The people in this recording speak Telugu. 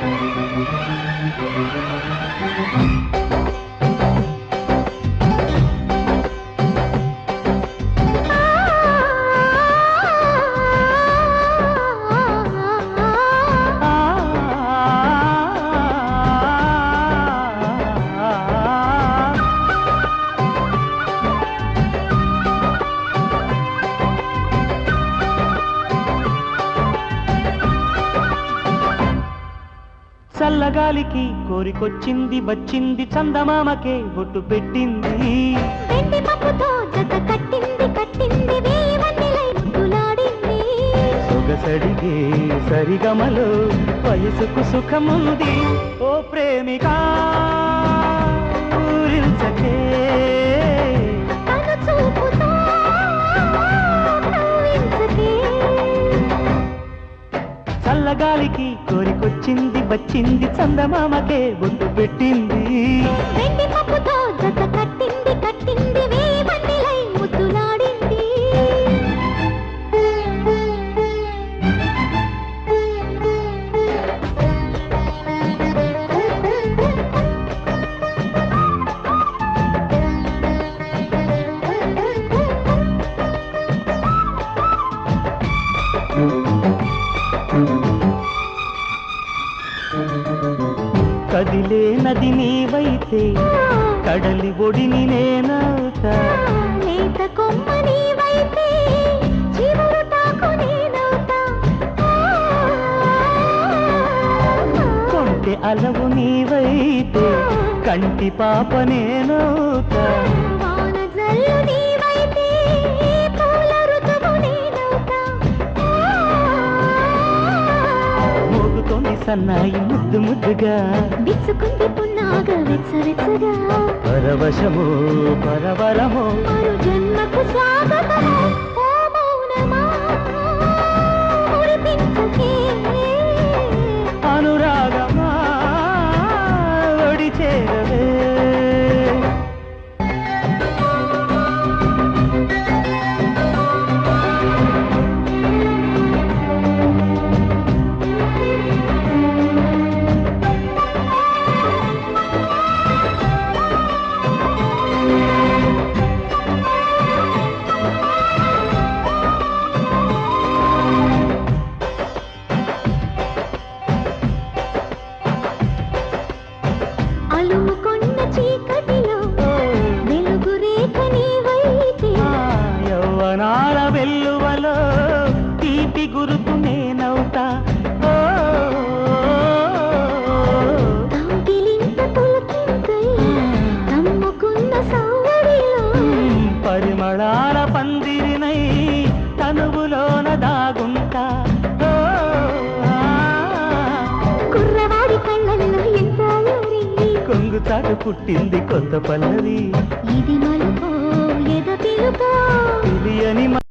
Thank you. చల్లగాలికి కోరికొచ్చింది వచ్చింది చందమామకే బొట్టు పెట్టింది. సొగసడిగే సరిగమలో వయసుకు సుఖముంది. ఓ ప్రేమిక ఊరించకే. చల్లగాలికి వచ్చింది వచ్చింది చందమామకే బొట్టు పెట్టింది. కదిలే నది నీవైతే కడలి ఒడిని నేనవుతా. లేత కొమ్మ నీవైతే చివురుటాకు నేనవుతా. కొంటె అలవు నీవైతే కంటి పాప నేనవుతా. సన్నాయి ముద్దు ముద్దుగా. విచ్చుకుంది పున్నాగ వెచ్చవెచ్చగా పరవశము పరవరము. మరు జన్మకు స్వాగతము చీకటిలో వెలుగు రేఖ నీవైతే ఆ యవ్వనాల వెల్లువలో తీపి గురుతు చాటు పుట్టింది కొత్త పల్లవి. ఇది మలుపో ఎద పిలుపో? తెలియని